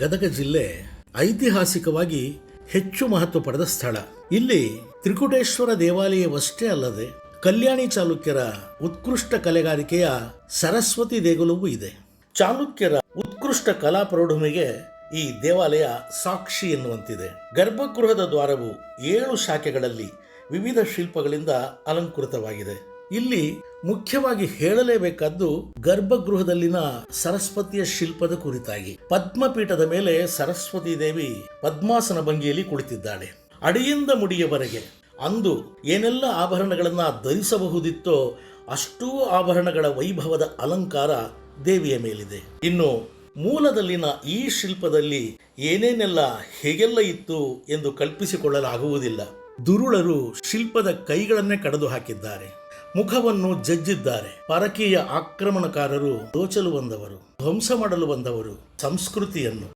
ಗದಗ ಜಿಲ್ಲೆ ಐತಿಹಾಸಿಕವಾಗಿ ಹೆಚ್ಚು ಮಹತ್ವ ಪಡೆದ ಸ್ಥಳ. ಇಲ್ಲಿ ತ್ರಿಕುಟೇಶ್ವರ ದೇವಾಲಯವಷ್ಟೇ ಅಲ್ಲದೆ ಕಲ್ಯಾಣಿ ಚಾಲುಕ್ಯರ ಉತ್ಕೃಷ್ಟ ಕಲೆಗಾರಿಕೆಯ ಸರಸ್ವತಿ ದೇಗುಲವೂ ಇದೆ. ಚಾಲುಕ್ಯರ ಉತ್ಕೃಷ್ಟ ಕಲಾ ಪ್ರೌಢಮೆಗೆ ಈ ದೇವಾಲಯ ಸಾಕ್ಷಿ ಎನ್ನುವಂತಿದೆ. ಗರ್ಭಗೃಹದ ದ್ವಾರವು ಏಳು ಶಾಖೆಗಳಲ್ಲಿ ವಿವಿಧ ಶಿಲ್ಪಗಳಿಂದ ಅಲಂಕೃತವಾಗಿದೆ. ಇಲ್ಲಿ ಮುಖ್ಯವಾಗಿ ಹೇಳಲೇಬೇಕಾದ್ದು ಗರ್ಭಗೃಹದಲ್ಲಿನ ಸರಸ್ವತಿಯ ಶಿಲ್ಪದ ಕುರಿತಾಗಿ. ಪದ್ಮಪೀಠದ ಮೇಲೆ ಸರಸ್ವತಿ ದೇವಿ ಪದ್ಮಾಸನ ಭಂಗಿಯಲ್ಲಿ ಕುಳಿತಿದ್ದಾಳೆ. ಅಡಿಯಿಂದ ಮುಡಿಯವರೆಗೆ ಅಂದು ಏನೆಲ್ಲ ಆಭರಣಗಳನ್ನು ಧರಿಸಬಹುದಿತ್ತೋ ಅಷ್ಟೂ ಆಭರಣಗಳ ವೈಭವದ ಅಲಂಕಾರ ದೇವಿಯ ಮೇಲಿದೆ. ಇನ್ನು ಮೂಲದಲ್ಲಿನ ಈ ಶಿಲ್ಪದಲ್ಲಿ ಏನೇನೆಲ್ಲ ಹೇಗೆಲ್ಲ ಇತ್ತು ಎಂದು ಕಲ್ಪಿಸಿಕೊಳ್ಳಲಾಗುವುದಿಲ್ಲ. ದುರುಳರು ಶಿಲ್ಪದ ಕೈಗಳನ್ನೇ ಕಡಿದು ಹಾಕಿದ್ದಾರೆ ಮುಖವನ್ನು ಜಜ್ಜಿದ್ದಾರೆ. ಪರಕೀಯ ಆಕ್ರಮಣಕಾರರು ದೋಚಲು ಬಂದವರು. ಧ್ವಂಸ ಮಾಡಲು ಬಂದವರು. ಸಂಸ್ಕೃತಿಯನ್ನು